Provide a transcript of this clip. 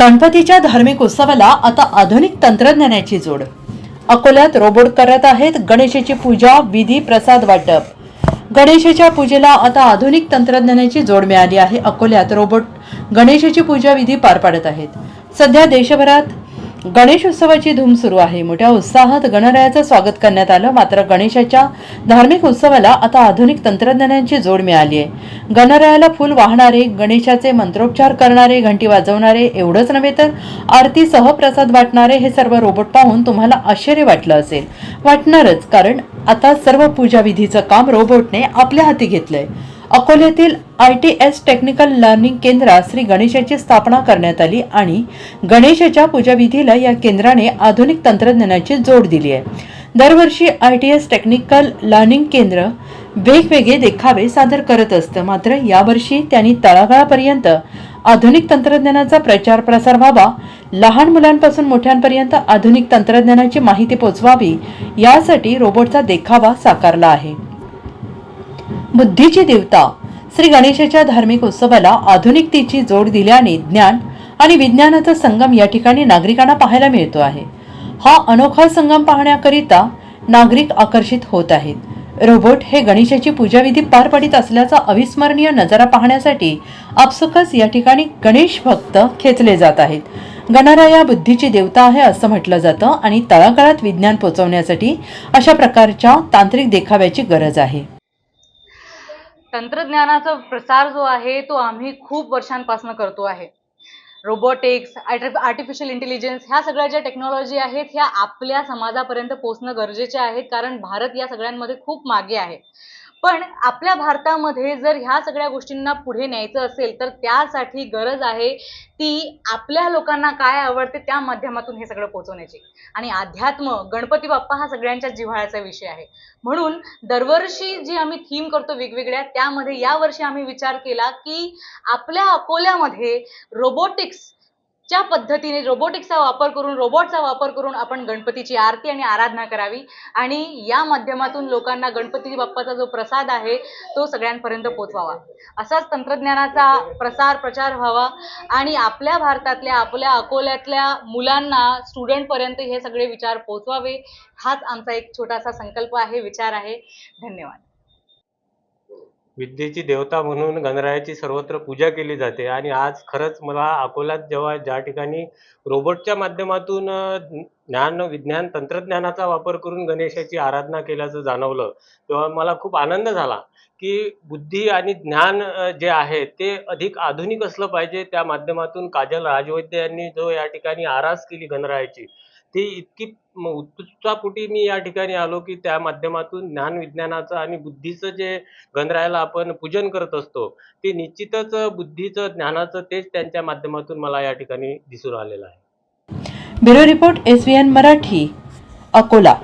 गणपतीच्या धार्मिक उत्सवाला आता आधुनिक तंत्रज्ञानाची जोड. अकोल्यात रोबोट करत आहेत गणेशाची पूजा विधी प्रसाद वाटप. गणेशाच्या पूजेला आता आधुनिक तंत्रज्ञानाची जोड मिळाली आहे अकोल्यात रोबोट गणेशाची पूजा विधी पार पाडत आहेत. सध्या देशभरात गणेश उत्सवाची धूम सुरू आहे. मोठ्या उत्साहात गणरायाचं स्वागत करण्यात आलं. मात्र गणेशाच्या धार्मिक उत्सवाला आता आधुनिक तंत्रज्ञानांची जोड मिळाली आहे. गणरायाला फुल वाहणारे गणेशाचे मंत्रोपचार करणारे घंटी वाजवणारे एवढंच नव्हे तर आरतीसह प्रसाद वाटणारे हे सर्व रोबोट पाहून तुम्हाला आश्चर्य वाटलं असेल. वाटणारच कारण आता सर्व पूजाविधीचं काम रोबोटने आपल्या हाती घेतलंय. अकोल्यातील I T S technical learning केंद्रात श्री गणेशाची स्थापना करण्यात आली आणि गणेशाच्या पूजाविधीला या केंद्राने आधुनिक तंत्रज्ञानाची जोड दिली आहे. दरवर्षी I T S technical learning केंद्र वेगवेगळे देखावे सादर करत असतं. मात्र यावर्षी त्यांनी तळागाळापर्यंत आधुनिक तंत्रज्ञानाचा प्रचार प्रसार व्हावा लहान मुलांपासून मोठ्यांपर्यंत आधुनिक तंत्रज्ञानाची माहिती पोचवावी यासाठी रोबोटचा देखावा साकारला आहे. बुद्धीची देवता. श्री गणेशाच्या धार्मिक उत्सवाला आधुनिकतेची जोड दिल्याने ज्ञान आणि विज्ञानाचा संगम या ठिकाणी नागरिकांना पाहायला मिळतो आहे. हा अनोखा संगम पाहण्याकरिता नागरिक आकर्षित होत आहेत. रोबोट हे गणेशाची पूजाविधी पार पडित असल्याचा अविस्मरणीय नजारा पाहण्यासाठी आपसुकच या ठिकाणी गणेश भक्त खेचले जात आहेत. गणराया बुद्धीची देवता आहे असं म्हटलं जातं आणि तळागाळात विज्ञान पोचवण्यासाठी अशा प्रकारच्या तांत्रिक देखाव्याची गरज आहे. तंत्रज्ञानाचा प्रसार जो आहे तो आम्ही खूप वर्षांपासून करतो आहे. रोबोटिक्स आर्टिफिशियल इंटेलिजन्स ह्या सगळ्या ज्या टेक्नॉलॉजी आहेत ह्या आपल्या समाजापर्यंत पोहोचणं गरजेचे आहेत कारण भारत या सगळ्यांमध्ये खूप मागे आहे. पण आपल्या भारतामध्ये जर ह्या सगळ्या गोष्टींना पुढे न्यायचं असेल तर त्यासाठी गरज आहे ती आपल्या लोकांना काय आवडते त्या माध्यमातून हे सगळं पोहोचवण्याची. आणि अध्यात्म गणपती बाप्पा हा सगळ्यांच्या जिव्हाळ्याचा विषय आहे. म्हणून दरवर्षी जी आम्ही थीम करतो वेगवेगळ्या त्यामध्ये यावर्षी आम्ही विचार केला की आपल्या अकोल्यामध्ये रोबोटिक्स ज्या पद्धतीने रोबोटिक्सचा वापर करून रोबोटचा वापर करून आपण गणपतीची आरती आणि आराधना करावी आणि या माध्यमातून लोकांना गणपती बाप्पाचा जो प्रसाद आहे तो सगळ्यांपर्यंत पोचवावा. असाच तंत्रज्ञानाचा प्रसार प्रचार व्हावा आणि आपल्या भारतातल्या आपल्या अकोल्यातल्या मुलांना स्टुडंटपर्यंत हे सगळे विचार पोचवावे हाच आमचा एक छोटासा संकल्प आहे विचार आहे. धन्यवाद. विद्येची देवता म्हणून गणरायाची सर्वत्र पूजा केली जाते. आणि आज खरंच मला अकोल्यात जेव्हा ज्या ठिकाणी रोबोटच्या माध्यमातून ज्ञान विज्ञान तंत्रज्ञानाचा वापर करून गणेशाची आराधना केल्याचं जाणवलं तेव्हा मला खूप आनंद झाला की बुद्धी आणि ज्ञान जे आहे ते अधिक आधुनिक असलं पाहिजे. त्या माध्यमातून काजल राजवैद्य यांनी जो या ठिकाणी आरास केली गणरायाची ते इतकी उत्सुकतापोटी मी या ठिकाणी आलो की त्या माध्यमातून ज्ञान विज्ञानाचं आणि बुद्धीचं जे गणरायाला आपण पूजन करत असतो ते निश्चितच बुद्धीचं ज्ञानाचं तेच त्यांच्या माध्यमातून मला या ठिकाणी दिसून आलेलं आहे. Bureau report S Marathi Akola.